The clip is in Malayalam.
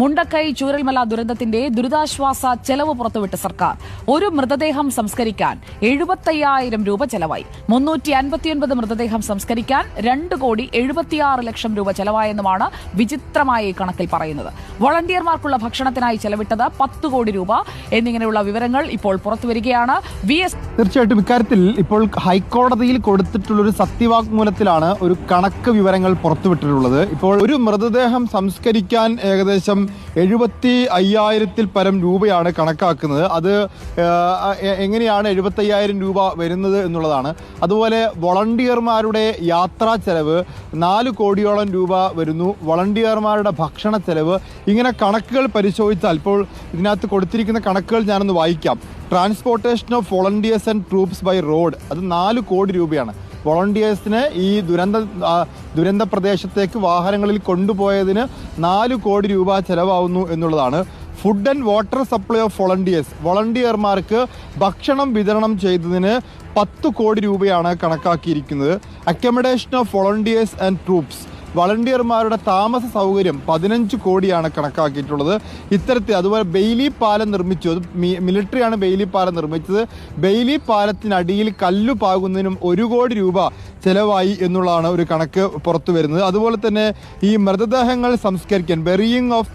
മുണ്ടക്കൈ ചൂരൽമല ദുരന്തത്തിന്റെ ദുരിതാശ്വാസ ചെലവ് പുറത്തുവിട്ട സർക്കാർ. ഒരു മൃതദേഹം സംസ്കരിക്കാൻ എഴുപത്തയ്യായിരം രൂപ ചെലവായി. മുന്നൂറ്റി അൻപത്തിയൊൻപത് മൃതദേഹം സംസ്കരിക്കാൻ രണ്ട് കോടി എഴുപത്തിയാറ് ലക്ഷം രൂപ ചെലവായെന്നുമാണ് വിചിത്രമായ കണക്കിൽ പറയുന്നത്. വളണ്ടിയർമാർക്കുള്ള ഭക്ഷണത്തിനായി ചെലവിട്ടത് പത്ത് കോടി രൂപ. എന്നിങ്ങനെയുള്ള വിവരങ്ങൾ ഇപ്പോൾ പുറത്തുവരികയാണ്. വി എസ് തീർച്ചയായിട്ടും ഇക്കാര്യത്തിൽ ഇപ്പോൾ ഹൈക്കോടതിയിൽ കൊടുത്തിട്ടുള്ള ഒരു സത്യവാങ്മൂലത്തിലാണ് ഒരു കണക്ക് വിവരങ്ങൾ പുറത്തുവിട്ടിട്ടുള്ളത്. ഇപ്പോൾ ഒരു മൃതദേഹം സംസ്കരിക്കാൻ ഏകദേശം എഴുപത്തി അയ്യായിരത്തിൽ പരം രൂപയാണ് കണക്കാക്കുന്നത്. അത് എങ്ങനെയാണ് എഴുപത്തി അയ്യായിരം രൂപ വരുന്നത് എന്നുള്ളതാണ്. അതുപോലെ വളണ്ടിയർമാരുടെ യാത്രാ ചെലവ് നാല് കോടിയോളം രൂപ വരുന്നു. വളണ്ടിയർമാരുടെ ഭക്ഷണ ചെലവ്. ഇങ്ങനെ കണക്കുകൾ പരിശോധിച്ചാൽ ഇപ്പോൾ ഇതിനകത്ത് കൊടുത്തിരിക്കുന്ന കണക്കുകൾ ഞാനൊന്ന് വായിക്കാം. Transportation of volunteers and troops by road അത് നാല് കോടി രൂപയാണ്. വോളണ്ടിയേഴ്സിന് ഈ ദുരന്ത ദുരന്ത പ്രദേശത്തേക്ക് വാഹനങ്ങളിൽ കൊണ്ടുപോയതിന് നാല് കോടി രൂപ ചെലവാകുന്നു എന്നുള്ളതാണ്. Food and water supply of volunteers വോളണ്ടിയർമാർക്ക് ഭക്ഷണം വിതരണം ചെയ്തതിന് പത്ത് കോടി രൂപയാണ് കണക്കാക്കിയിരിക്കുന്നത്. Accommodation of volunteers and troops വളണ്ടിയർമാരുടെ താമസ സൗകര്യം പതിനഞ്ച് കോടിയാണ് കണക്കാക്കിയിട്ടുള്ളത്. ഇത്തരത്തിൽ അതുപോലെ ബെയിലി പാലം നിർമ്മിച്ചു. അത് മിലിറ്ററിയാണ് ബെയിലി പാലം നിർമ്മിച്ചത്. ബെയിലി പാലത്തിനടിയിൽ കല്ലു പാകുന്നതിനും ഒരു കോടി രൂപ ചെലവായി എന്നുള്ളതാണ് ഒരു കണക്ക് പുറത്തു വരുന്നത് അതുപോലെ തന്നെ ഈ മൃതദേഹങ്ങൾ സംസ്കരിക്കാൻ ബെറിയിങ് ഓഫ്